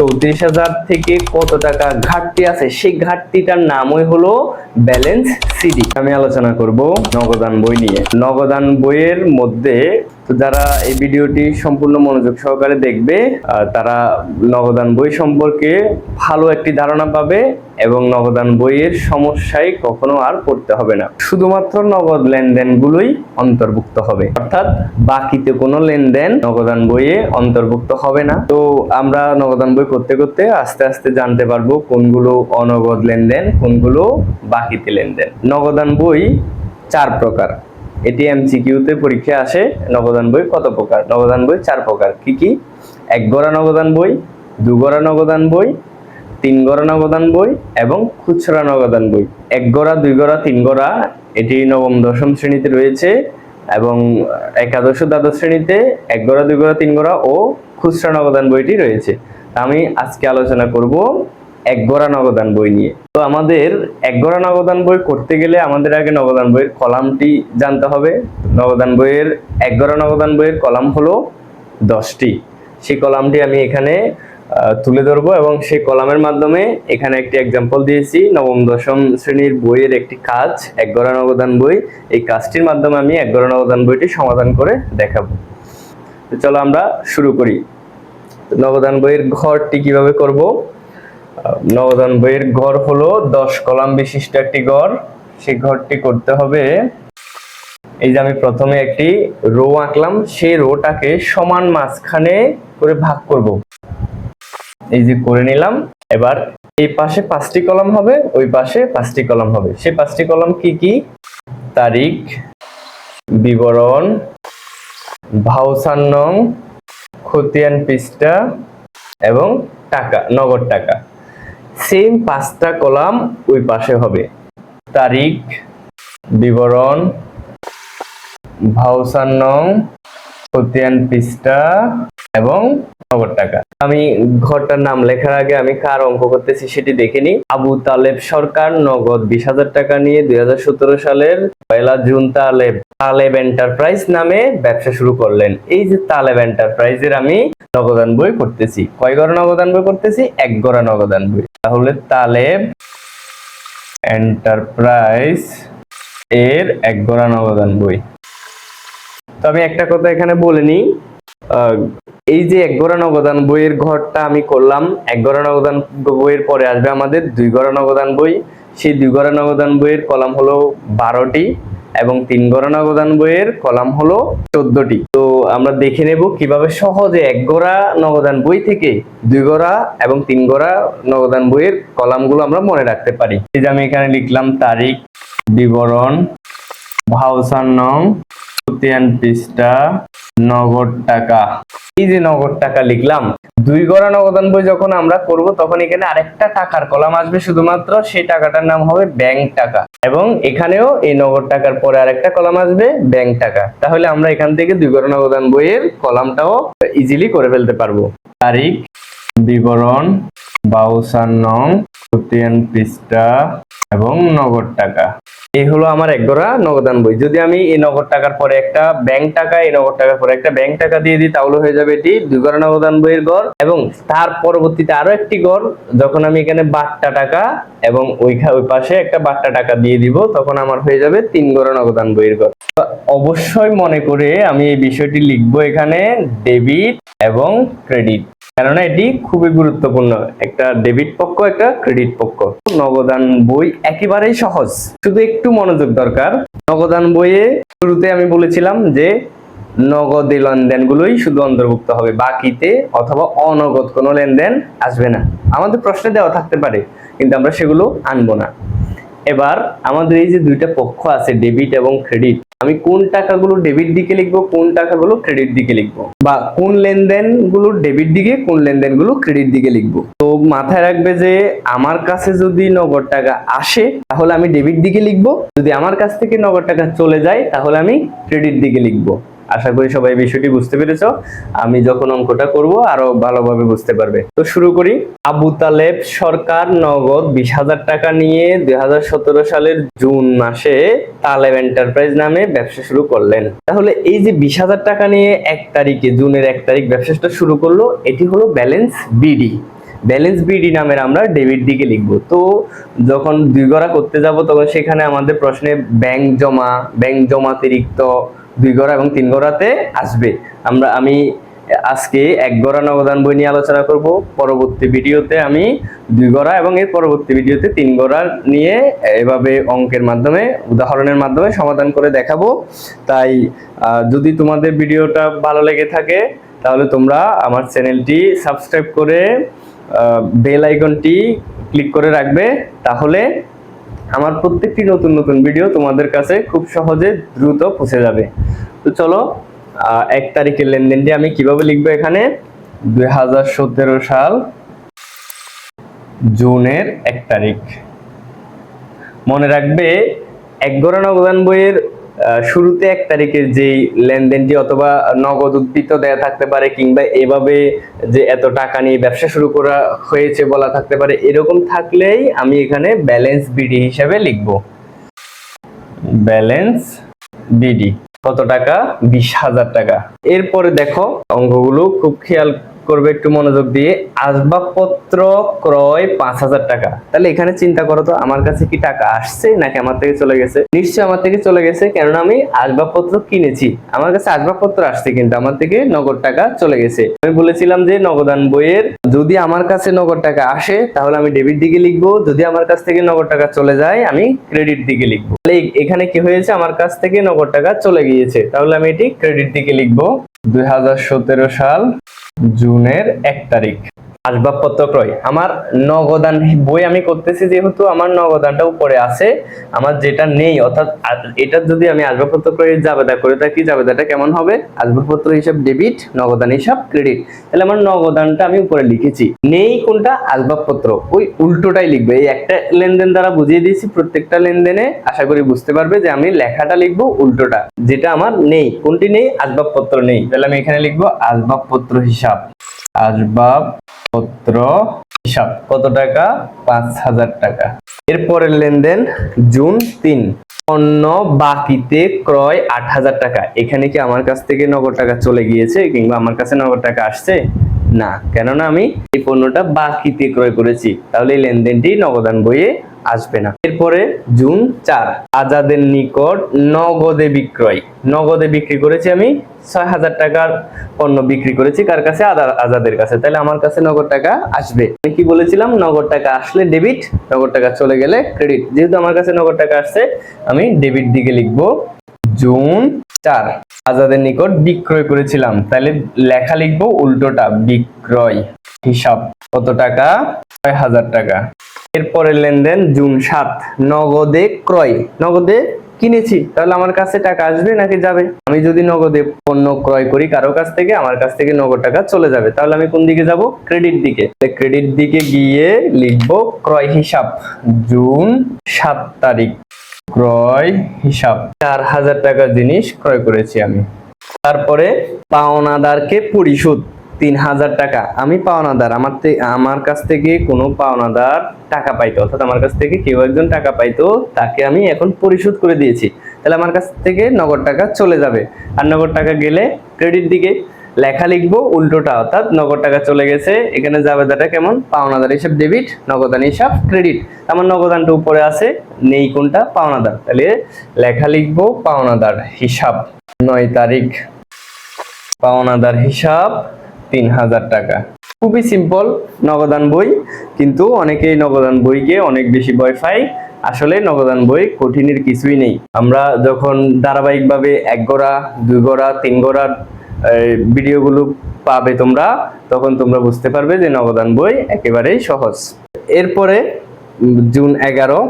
চৌত্রিশ হাজার থেকে কত টাকা ঘাটতি আছে? সেই ঘাটতিটার নামই হলো ব্যালেন্স সিডি আমি আলোচনা করব নগদান বই নিয়ে। নগদান বইয়ের মধ্যে যারা এই ভিডিওটি সম্পূর্ণ মনোযোগ সহকারে দেখবে তারা নগদান বই সম্পর্কে ভালো একটি ধারণা পাবে। এবং নগদান বইয়ের সমস্যায় কখনো আর পড়তে হবে না। শুধুমাত্র নগদ লেনদেনগুলোই অন্তর্ভুক্ত হবে। অর্থাৎ বাকিতে কোনো লেনদেন নগদান বইয়ে অন্তর্ভুক্ত হবে না। তো আমরা নগদান বই করতে করতে আস্তে আস্তে জানতে পারব কোনগুলো অনগদ লেনদেন, কোনগুলো বাকিতে লেনদেন। নগদান বই চার প্রকার। এটি এমসিকিউতে পরীক্ষা আসে নগদান বই কত প্রকার? নগদান বই চার প্রকার। কি কি? এক গড়া নগদান বই, দু গড়া নগদান বই তিন গড়া নগদান বই এবং খুচরা নগদান বই। এক গড়া, দুই গড়া, তিন গড়া, এটি নবম, দশম শ্রেণীতে রয়েছে এবং একাদশ দ্বাদশ শ্রেণীতে এক গড়া, দুই গড়া, তিন গড়া ও খুচরা নগদান বইটি রয়েছে। তা আমি আজকে আলোচনা করব এক গড়া নগদান বই নিয়ে। তো আমাদের এক গড়া নগদান বই করতে গেলে আমাদের আগে নগদান বইয়ের কলামটি জানতে হবে। নগদান বইয়ের, এক গড়া নগদান বইয়ের কলাম হলো দশটি। সেই কলামটি আমি এখানে তুলে ধরবো এবং সেই কলামের মাধ্যমে এখানে একটি এক্সাম্পল দিয়েছি। নবম দশম শ্রেণির বইয়ের একটি কাজ এক গড়া নগদান বই। এই কাজটির মাধ্যমে আমি এক গড়া নগদান বইটি সমাধান করে দেখাবো। চলো আমরা শুরু করি। নগদান বইয়ের ঘরটি কীভাবে করব? আহ, নগদান বইয়ের ঘর হলো দশ কলাম বিশিষ্ট একটি ঘর। সেই ঘরটি করতে হবে এই যে আমি প্রথমে একটি রো আঁকলাম সেই রোটাকে সমান মাঝখানে করে ভাগ করব। এই যে করে নিলাম, এবার এই পাশে পাঁচটি কলাম হবে, ওই পাশে পাঁচটি কলাম হবে। সেই পাঁচটি কলাম কি কি? তারিখ, বিবরণ ভাউসান নং, খতিয়ান পৃষ্ঠা এবং টাকা, নগদ টাকা। সেম পাঁচটা কলাম ওই পাশে হবে। তারিখ, বিবরণ ভাউসান নং, খতিয়ান পৃষ্ঠা এবং নগদ টাকা। আমি ঘরটার নাম লেখার আগে আমি কার অঙ্ক করতেছি সেটি দেখে নিই। আবু তালেব সরকার নগদ বিশ হাজার টাকা নিয়ে দুই সালের পয়লা জুন তালেব তালেব এন্টারপ্রাইজ নামে ব্যবসা শুরু করলেন। এই যে তালেব এন্টারপ্রাইজের আমি নগদান বই করতেছি কয় গড়া নগদান বই করতেছি এক গড়া নগদান বই। তাহলে তালেব এন্টারপ্রাইজ এর এক গড়া নগদান বই। তো আমি একটা কথা এখানে বলে নিই। এই যে এক গড়া নগদান বইয়ের ঘরটা আমি করলাম, এক গড়া নগদান বইয়ের পরে আসবে আমাদের দুই গড়া নগদান বই। সেই দুই গড়া নগদান বইয়ের কলাম হলো বারোটি এবং তিন গড়া নগদান বইয়ের কলাম হলো চোদ্দটি। তো আমরা দেখে নেব কীভাবে সহজে এক গড়া নগদান বই থেকে দুই গড়া এবং তিন গড়া নগদান বইয়ের কলামগুলো আমরা মনে রাখতে পারি। এই যে আমি এখানে লিখলাম তারিখ, বিবরণ ভাউসান নং খতিয়ান পৃষ্ঠা নগদ টাকা। এই যে নগদ টাকা লিখলাম, দুই গড়া নগদান বই যখন আমরা করব, তখন এখানে আরেকটা টাকার কলাম আসবে শুধুমাত্র, সেই টাকাটার নাম হবে ব্যাংক টাকা। এবং এখানেও এই নগদ টাকার পরে আরেকটা কলাম আসবে ব্যাংক টাকা। তাহলে আমরা এখান থেকে দুই গড়া নগদান বইয়ের কলামটাও ইজিলি করে ফেলতে পারব। তারিখ, বিবরণ বাউসান নং পৃষ্ঠা এবং নগদ টাকা। এই হলো আমার এক গড়া নগদান বই। যদি আমি এই নগদ টাকার পরে একটা ব্যাংক টাকা, এই নগদ টাকার পরে একটা ব্যাংক টাকা দিয়ে দিই, তাহলে হয়ে যাবে এটি দুই গড়া নগদান বইয়ের গড়। এবং তার পরবর্তীতে আরও একটি গড়, যখন আমি এখানে বাট্টা টাকা এবং ওইখা ওই পাশে একটা বাট্টা টাকা দিয়ে দিব, তখন আমার হয়ে যাবে তিন গড়া নগদান বইয়ের গড়। অবশ্যই মনে করে আমি এই বিষয়টি লিখব এখানে, ডেবিট এবং ক্রেডিট। কেননা এটি খুবই গুরুত্বপূর্ণ। একটা ডেবিট পক্ষ, একটা ক্রেডিট পক্ষ। নগদান বই একেবারেই সহজ। শুধু একটু মনোযোগ দরকার। নগদান বইয়ে শুরুতে আমি বলেছিলাম যে, নগদ লেনদেনগুলোই শুধু অন্তর্ভুক্ত হবে। বাকিতে অথবা অনগদ কোনো লেনদেন আসবে না। আমাদের প্রশ্নে দেওয়া থাকতে পারে, কিন্তু আমরা সেগুলো আনব না। এবার আমাদের এই যে দুইটা পক্ষ আছে ডেবিট এবং ক্রেডিট আমি কোন টাকাগুলো ডেবিট দিকে লিখব, কোন টাকাগুলো ক্রেডিট দিকে লিখব? বা কোন লেনদেনগুলো ডেবিট দিকে, কোন লেনদেনগুলো ক্রেডিট দিকে লিখব? তো মাথায় রাখবে যে আমার কাছে যদি নগদ টাকা আসে, তাহলে আমি ডেবিট দিকে লিখব। যদি আমার কাছ থেকে নগদ টাকা চলে যায়, তাহলে আমি ক্রেডিট দিকে লিখব। আশা করি সবাই বিষয়টি বুঝতে পেরেছ। আমি যখন অঙ্কটা করব, আরও ভালোভাবে বুঝতে পারবে। তো শুরু করি। আবু তালেব সরকার নগদ বিশ হাজার টাকা নিয়ে দুই সালের জুন মাসে তালেব এন্টারপ্রাইজ নামে ব্যবসা শুরু করলেন। তাহলে এই যে বিশ হাজার টাকা নিয়ে এক তারিখে, জুনের এক তারিখ ব্যবসাটা শুরু করল, এটি হলো ব্যালেন্স বিডি। ব্যালেন্স বিডি নামের আমরা ডেবিট দিকে লিখব। তো যখন দুই গড়া করতে যাব, তখন সেখানে আমাদের প্রশ্নে ব্যাংক জমা, ব্যাংক জমাতিরিক্ত দুই গড়া এবং তিন গড়াতে আসবে। আমরা, আমি আজকে এক গড়া নবদান বই নিয়ে আলোচনা করব। পরবর্তী ভিডিওতে আমি দুই গড়া এবং এর পরবর্তী ভিডিওতে তিন গড়া নিয়ে এভাবে অঙ্কের মাধ্যমে, উদাহরণের মাধ্যমে সমাধান করে দেখাবো। তাই যদি তোমাদের ভিডিওটা ভালো লেগে থাকে, তাহলে তোমরা আমার চ্যানেলটি সাবস্ক্রাইব করে বেল আইকনটি ক্লিক করে রাখবে। তাহলে আমার প্রত্যেকটি নতুন নতুন ভিডিও তোমাদের কাছে খুব সহজে দ্রুত পৌঁছে যাবে। তো চলো এক তারিখের লেনদেনটি আমি কীভাবে লিখব এখানে? দুই হাজার সতেরো সাল জুনের এক তারিখ। মনে রাখবে এক গড়া অবদান বইয়ের শুরুতে এক তারিখের যেই লেনদেনটি অথবা নগদ উদ্বৃত্ত দেয়া থাকতে পারে কিংবা এভাবে যে এত টাকা নিয়ে ব্যবসা শুরু করা হয়েছে বলা থাকতে পারে, এরকম থাকলেই আমি এখানে ব্যালেন্স বিডি হিসাবে লিখব। ব্যালেন্স বিডি কত টাকা? বিশ হাজার টাকা। এরপরে দেখো অঙ্কগুলো খুব খেয়াল করবে একটু মনোযোগ দিয়ে। আসবাবপত্র ক্রয় পাঁচ হাজার টাকা। তাহলে এখানে চিন্তা করো তো, আমার কাছে কি টাকা আসছে নাকি আমার থেকে চলে গেছে? নিশ্চয়ই আমার থেকে চলে গেছে, কেননা আমি আসবাবপত্র কিনেছি। আমার কাছে আসবাবপত্র আসছে কিন্তু, আমার থেকে নগদ টাকা চলে গেছে। আমি বলেছিলাম যে নগদান বইয়ের, যদি আমার কাছে নগদ টাকা আসে, তাহলে আমি ডেবিট দিকে লিখব। যদি আমার কাছ থেকে নগদ টাকা চলে যায়, আমি ক্রেডিট দিকে লিখব। তাহলে এখানে কি হয়েছে? আমার কাছ থেকে নগদ টাকা চলে গিয়েছে। তাহলে আমি এটি ক্রেডিট দিকে লিখব। দুই হাজার সতেরো সাল জুনের এক তারিখ। আসবাবপত্র ক্রয় আমার নগদান বই আমি করতেছি যেহেতু আমার নগদানটা উপরে আছে, আমার যেটা নেই, অর্থাৎ এটা যদি আমি আসবাবপত্র ক্রয়ের জাবেদা করে থাকি জাবেদাটা কেমন হবে? আসবাবপত্র হিসাব ডেবিট, নগদান হিসাব ক্রেডিট। তাহলে আমার নগদানটা আমি উপরে লিখেছি। নেই কোনটা? আসবাবপত্র। ওই উল্টোটাই লিখবে। এই একটা লেনদেন দ্বারা বুঝিয়ে দিয়েছি প্রত্যেকটা লেনদেনে। আশা করি বুঝতে পারবে যে আমি লেখাটা লিখব উল্টোটা। যেটা আমার নেই। কোনটি নেই? আসবাবপত্র নেই। তাহলে আমি এখানে লিখব আসবাবপত্র হিসাব। আসবাবপত্র হিসাব কত টাকা? পাঁচ হাজার টাকা। এরপরের লেনদেন জুন তিন। পণ্য বাকিতে ক্রয় আট হাজার টাকা। এখানে কি আমার কাছ থেকে নগদ টাকা চলে গিয়েছে কিংবা আমার কাছে নগদ টাকা আসছে? না। কেননা আমি এই পণ্যটা বাকিতে ক্রয় করেছি। তাহলে এই লেনদেনটি নগদান বইয়ে আসবে না। এরপরে জুন চার, আজাদের নিকট নগদে বিক্রয়। নগদে বিক্রি করেছি আমি ছয় হাজার টাকার পণ্য বিক্রি করেছি কার কাছে? আজাদের কাছে। তাহলে আমার কাছে নগদ টাকা আসবে। আমি কি বলেছিলাম? নগদ টাকা আসলে ডেবিট নগদ টাকা চলে গেলে ক্রেডিট যেহেতু আমার কাছে নগদ টাকা আসছে, আমি ডেবিট দিকে লিখব জুন চার আজাদের নিকট বিক্রয় করেছিলাম। তাহলে লেখা লিখব উল্টোটা, বিক্রয়। হিসাব কত টাকা? ছয় হাজার টাকা। এরপরের লেনদেন জুন সাত। নগদে ক্রয়। নগদে কিনেছি। তাহলে আমার কাছে টাকা আসবে নাকি যাবে? আমি যদি নগদে পণ্য ক্রয় করি কারও কাছ থেকে, আমার কাছ থেকে নগদ টাকা চলে যাবে। তাহলে আমি কোন দিকে যাব? ক্রেডিট দিকে। ক্রেডিট দিকে গিয়ে লিখব ক্রয় হিসাব। জুন সাত তারিখ। ক্রয় হিসাব। চার হাজার টাকার জিনিস ক্রয় করেছি আমি। তারপরে পাওনাদারকে পরিশোধ, তিন হাজার টাকা। আমি পাওনাদার, আমার আমার কাছ থেকে কোনো পাওনাদার টাকা পাইতো, অর্থাৎ আমার কাছ থেকে কেউ একজন টাকা পাইতো, তাকে আমি এখন পরিশোধ করে দিয়েছি। তাহলে আমার কাছ থেকে নগদ টাকা চলে যাবে। আর নগদ টাকা গেলে ক্রেডিট দিকে লেখা লিখব উল্টোটা অর্থাৎ নগদ টাকা চলে গেছে। এখানে জাবেদাটা কেমন? পাওনাদার হিসাব ডেবিট নগদান হিসাব ক্রেডিট আমার নগদানটা উপরে আছে নেই কোনটা? পাওনাদার। তাহলে লেখা লিখব পাওনাদার হিসাব। নয় তারিখ। পাওনাদার হিসাব তিন হাজার টাকা। খুবই সিম্পল নগদান বই কিন্তু অনেকেই নগদান বইকে অনেক বেশি ভয় পায়। আসলে নগদান বই কঠিনের কিছুই নেই। আমরা যখন ধারাবাহিকভাবে এক গোড়া দুই গোড়া তিন এই, ভিডিওগুলো পাবে তোমরা, তখন তোমরা বুঝতে পারবে যে নবদান বই একেবারেই সহজ। এরপরে জুন এগারো,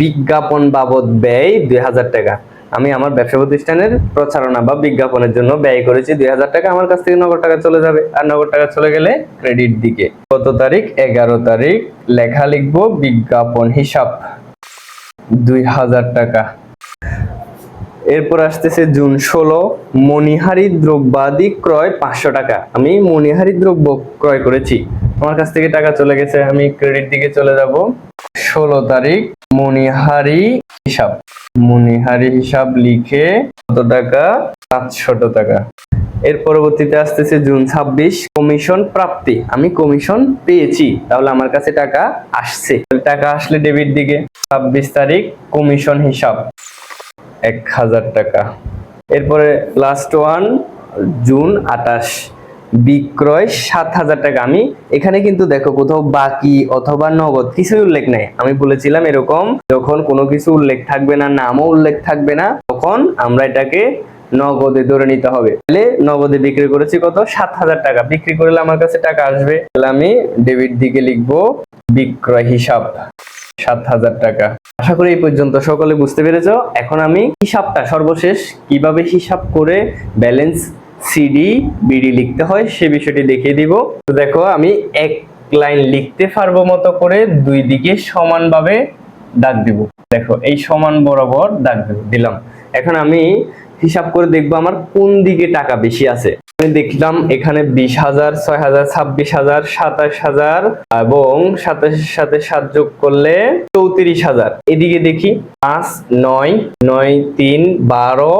বিজ্ঞাপন বাবদ ব্যয় দুই হাজার টাকা। আমি আমার ব্যবসা প্রতিষ্ঠানের প্রচারণা বা বিজ্ঞাপনের জন্য ব্যয় করেছি দুই হাজার টাকা, আমার কাছ থেকে নগদ টাকা চলে যাবে। আর নগদ টাকা চলে গেলে ক্রেডিট দিকে। কত তারিখ? এগারো তারিখ, লেখা লিখব বিজ্ঞাপন হিসাব। দুই হাজার টাকা। এরপর আসতেছে জুন ষোলো, মণিহারি দ্রব্যাদি ক্রয় পাঁচশো টাকা। আমি মণিহারি দ্রব্য ক্রয় করেছি। আমার কাছ থেকে টাকা চলে গেছে, আমি ক্রেডিট দিকে চলে যাব। ষোলো তারিখ, মণিহারি হিসাব। মণিহারি হিসাব লিখে কত টাকা? পাঁচশত টাকা। এর পরবর্তীতে আসতেছে জুন ছাব্বিশ, কমিশন প্রাপ্তি। আমি কমিশন পেয়েছি, তাহলে আমার কাছে টাকা আসছে। টাকা আসলে ডেবিট দিকে। ছাব্বিশ তারিখ, কমিশন হিসাব। এক হাজার টাকা। এরপরে লাস্ট ওয়ান জুন আটাশ বিক্রয় সাত হাজার টাকা। আমি এখানে কিন্তু দেখো কোথাও বাকি অথবা নগদ কিছুই উল্লেখ নাই। আমি বলেছিলাম এরকম, যখন কোনো কিছু উল্লেখ থাকবে না, নামও উল্লেখ থাকবে না, তখন আমরা এটাকে নগদে ধরে নিতে হবে। তাহলে নগদে বিক্রি করেছি কত? সাত হাজার টাকা। বিক্রি করলে আমার কাছে টাকা আসবে। তাহলে আমি ডেবিট দিকে লিখব বিক্রয় হিসাব। সাত হাজার টাকা। আশা করি এই পর্যন্ত সকলে বুঝতে পেরেছ। এখন আমি হিসাবটা সর্বশেষ। কীভাবে হিসাব করে ব্যালেন্স সিডি, বিডি লিখতে হয় সে বিষয়টি দেখিয়ে দিব। তো দেখো, আমি এক লাইন লিখতে পারব মতো করে দুই দিকে সমানভাবে দাগ দিব। দেখো, এই সমান বরাবর দাগ দিব, দিলাম। এখন আমি হিসাব করে দেখব আমার কোন দিকে টাকা বেশি আছে। আমি দেখলাম এখানে বিশ হাজার, ছয় হাজার, ছাব্বিশ হাজার, সাতাশ হাজার এবং সাতাশের সাথে সাত যোগ করলে চৌত্রিশ হাজার। এদিকে দেখি পাঁচ, নয় নয়, তিন, বারো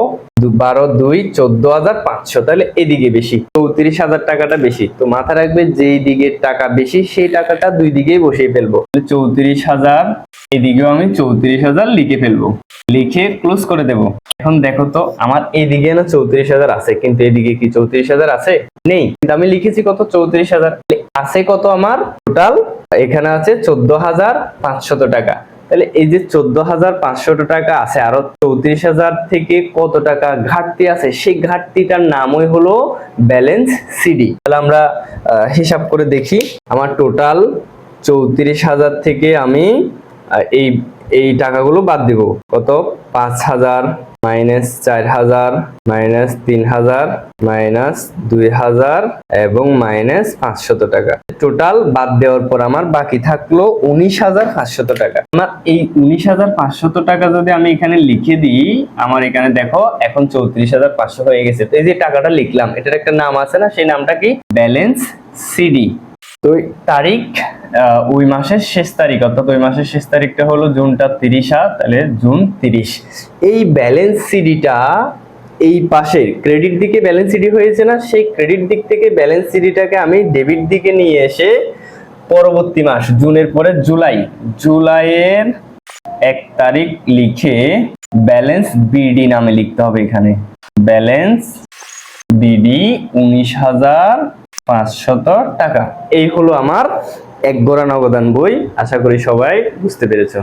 বারো দুই চোদ্দ হাজার পাঁচশো। তাহলে এদিকে বেশি। চৌত্রিশ হাজার টাকাটা বেশি। তো মাথা রাখবে যেই দিকে টাকা বেশি, সেই টাকাটা দুই দিকেই বসিয়ে ফেলব। চৌত্রিশ হাজার, এদিকেও আমি চৌত্রিশ হাজার লিখে ফেলব। লিখে ক্লোজ করে দেব। এখন দেখো তো, আমার এদিকে না চৌত্রিশ হাজার আছে। কিন্তু এদিকে কি চৌত্রিশ হাজার আছে? নেই। কিন্তু আমি লিখেছি কত? চৌত্রিশ হাজার। আছে কত আমার? টোটাল এখানে আছে চোদ্দ হাজার পাঁচশত টাকা। তাহলে এই যে চোদ্দ হাজার পাঁচশত টাকা আছে, আরও চৌত্রিশ হাজার থেকে কত টাকা ঘাটতি আছে? সেই ঘাটতিটার নামই হলো ব্যালেন্স সিডি। তাহলে আমরা হিসাব করে দেখি। আমার টোটাল চৌত্রিশ হাজার থেকে আমি এই এই টাকাগুলো বাদ দিব। কত? পাঁচ হাজার মাইনাস চার হাজার মাইনাস তিন হাজার মাইনাস দুই হাজার এবং মাইনাস পাঁচশত টাকা। টোটাল বাদ দেওয়ার পর আমার বাকি থাকল উনিশ হাজার পাঁচশত টাকা। আমার এই উনিশ হাজার পাঁচশত টাকা যদি আমি এখানে লিখে দিই, আমার এখানে দেখো, এখন চৌত্রিশ হাজার পাঁচশো হয়ে গেছে। তো এই যে টাকাটা লিখলাম, এটার একটা নাম আছে না? সেই নামটা কি? Balance CD. তো তারিখ ওই মাসের শেষ তারিখ, অর্থাৎ ওই মাসের শেষ তারিখটা হলো জুনটা তিরিশ তাহলে জুন তিরিশ। এই ব্যালেন্স সিডিটা এই পাশের ক্রেডিট দিকে ব্যালেন্স সিডি হয়েছে না, সেই ক্রেডিট দিক থেকে ব্যালেন্স সিডিটাকে আমি ডেবিট দিকে নিয়ে এসে পরবর্তী মাস, জুনের পরে জুলাই, জুলাইয়ের এক তারিখ লিখে ব্যালেন্স বিডি নামে লিখতে হবে এখানে। ব্যালেন্স বিডি উনিশ হাজার পাঁচশত টাকা। এই হলো আমার এক গোড়া নবদান বই আশা করি সবাই বুঝতে পেরেছ।